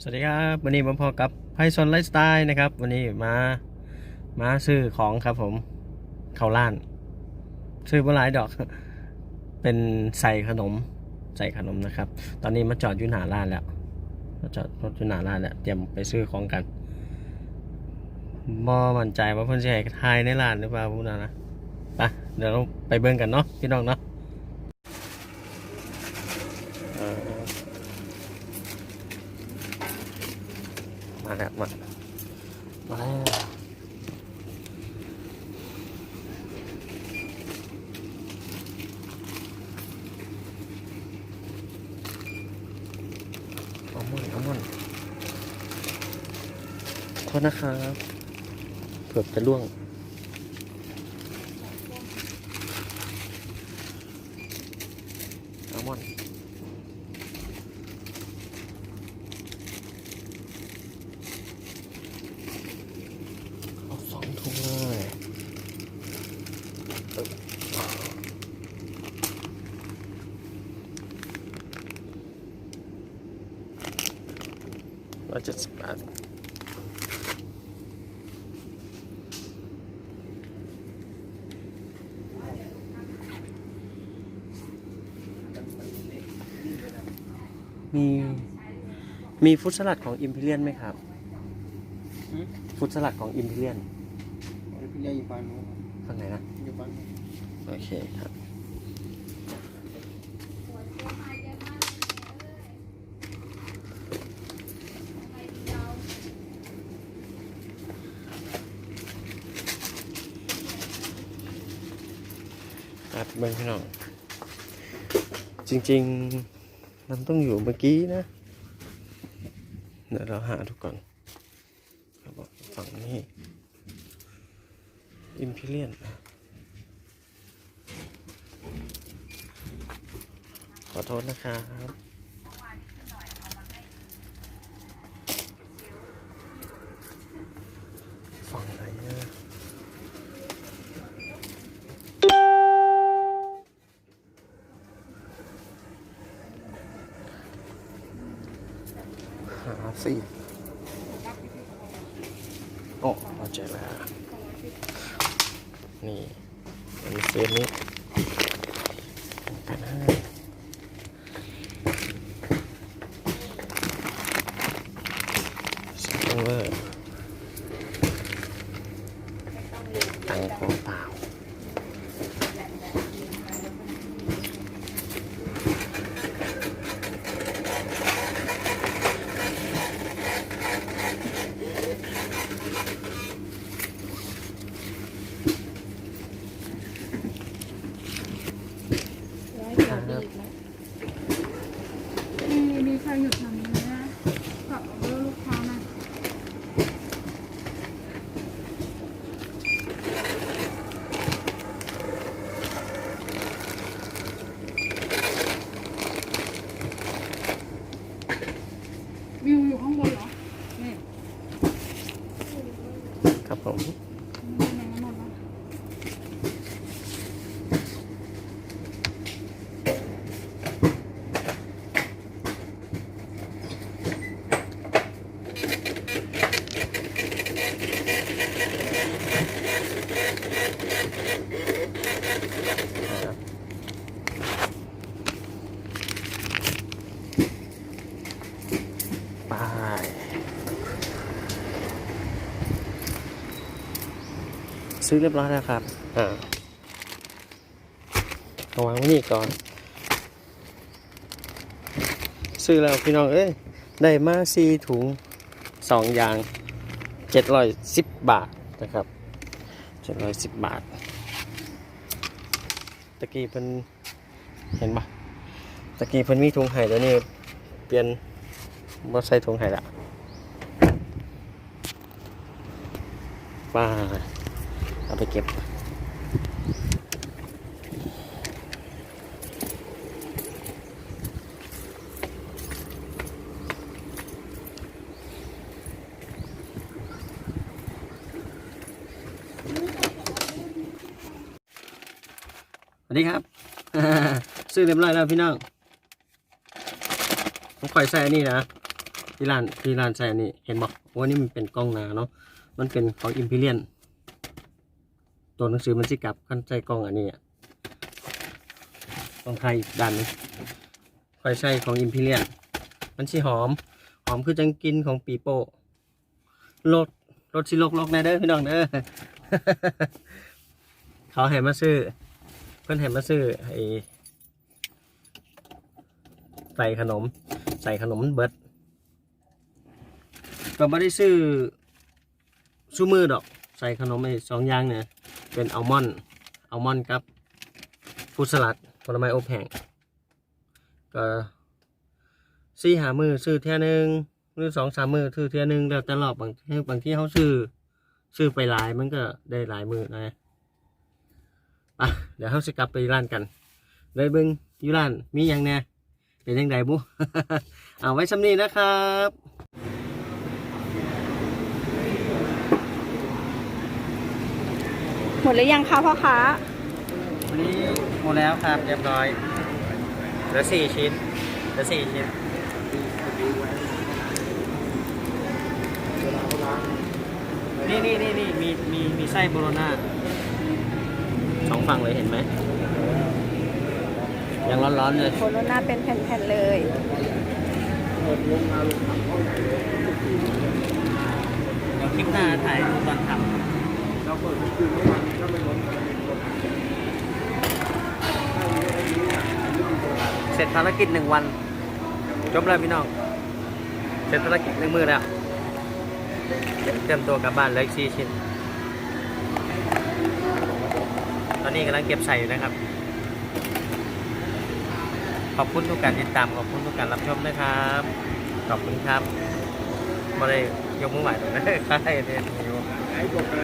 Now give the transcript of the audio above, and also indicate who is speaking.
Speaker 1: สวัสดีครับ วันนี้ผมพอกับไพซอนไลฟ์สไตล์นะครับ วันนี้มามาซื้อของครับผมเขาร้าน ซื้อมาหลายดอก เป็นใส่ขนมใส่ขนมนะครับ ตอนนี้มาจอดอยู่หน้าร้านแล้วมาจอดรถอยู่หน้าร้านแล้วเตรียมไปซื้อของกันบ่มั่นใจว่าเพิ่อนจะให้ทายในร้านหรือเปล่าพูดนะนะไปเดี๋ยวเราไปเบิ่งกันเนาะพี่น้องเนาะเอ่อ มาแล้วมามาแล้วเอาม่อนเอาม่อนโทษนะครับเผื่อจะล่วงเอาม่อน เอาสองถุงเลยเอ้ย ร้อยเจ็ดสิบบาทมีมีฟุตสลัดของอิมพีเรียนไหมครับ
Speaker 2: หืม
Speaker 1: ฟุตสลัดของอิมพีเรียน
Speaker 2: พี่เลี้ยงอยู่ฝั่งนู้ น
Speaker 1: ฝั่งไหนนะ
Speaker 2: อยู่ฝั่งนู้น
Speaker 1: โอเคครับครับเบิ้งพี่น้อง จริง ๆ มันต้องอยู่เมื่อกี้นะ เดี๋ยวเราหาทุกก่อนครับผมฝั่งนี้ อิมพีเรียนขอโทษนะครับฝั่งไหนเนี่ยหาสิโอ้เอาใจแล้ว นี่อันนี้เซตนี้ให้สองเวอร์ตังค์ของเปล่าครับ
Speaker 3: มีมีใครหยุดทางนี้ไหมนะกับเบอร์ลูกค้านะวิวอยู่ข้างบนเหรอนี่
Speaker 1: ครับผม
Speaker 3: มันเป็นยังไงหมดแล้ว
Speaker 1: ไป ซื้อเรียบร้อยแล้วครับ อ่าวางไว้นี่ก่อน ซื้อแล้วพี่น้องเอ้ย ได้มาสี่ถุงสองอย่างเจ็ดร้อยสิบบาทนะครับเจ็ดร้อยสิบบาท ตะกี้เพิ่นเห็นปะตะกี้เพิ่นมีถุงไห่แล้วนี่เปลี่ยนบ่ใส่ถุงไห่ละป้า เอาไปเก็บ สวัสดีครับ ซื้อเรียบร้อยแล้วพี่น้องผมคอยใส่นนี้นะที่ร้านที่ร้านใส่นนี้เห็นบอกว่านี่มันเป็นกล้องนาเนาะมันเป็นของอิมพีเรียน ตัวหนังสือมันสิกลับขั้นใส่กล้องอันนี้อะต้องใครอีกด้านค่อยใส่ของอิมพีเรียนมันสิหอม หอมคือจังกินของปีโป้รสรสสิลกลกแน่เด้อพี่น้องเด้อเขาให้มาซื้อ เพื่อนให้มาซื้อไอ้ใส่ขนม ใส่ขนมเบิดก็ไม่ได้ซื้อซูมือดอก ใส่ขนมไอ้สองอย่างเนี่ย เป็นอัลมอนด์อัลมอนด์กับฟรุตสลัดผลไม้อบแห้งก็สี่หามือซื้อเท่ยหนึงหรือสองสามมือซื้อเท่ยหนึงแล้วแต่รอบบางที่บางที่เขาซื้อซื้อไปหลายมันก็ได้หลายมือนะปะเดี๋ยวเราจะกลับไปร้านกันเลยเบิ้งอยู่ร้านมีอย่างแน่เป็นยังไงบุ เอาไว้สำนีนะครับ
Speaker 3: หมดหรือยังคะพ่อค้า
Speaker 1: วันนี้หมดแล้วครับเรียบร้อยเหลือสี่ชิ้นเหลือสี่ชิ้นนี่นี่นี่นี่มีมีมีไส้โบโลน่าสองฝั่งเลยเห็นไหมยังร้อนๆเลย
Speaker 3: โคโรนาเป็นแผ่นๆเลย
Speaker 1: เดี๋ยวคลิปหน้าถ่าย รูปตอนทำเสร็จภารกิจหนึ่งวัน จบแล้วพี่น้อง เสร็จภารกิจหนึ่งมือแล้ว เตรียมตัวกลับบ้านเหลยสี่ชิ้น ตอนนี้กำลังเก็บใส่อยู่นะครับ ขอบคุณทุกการติดตามขอบคุณทุกการรับชมนะครับ ขอบคุณครับมาเลยยกมือไหวตรงนั้ใช่เนี่ย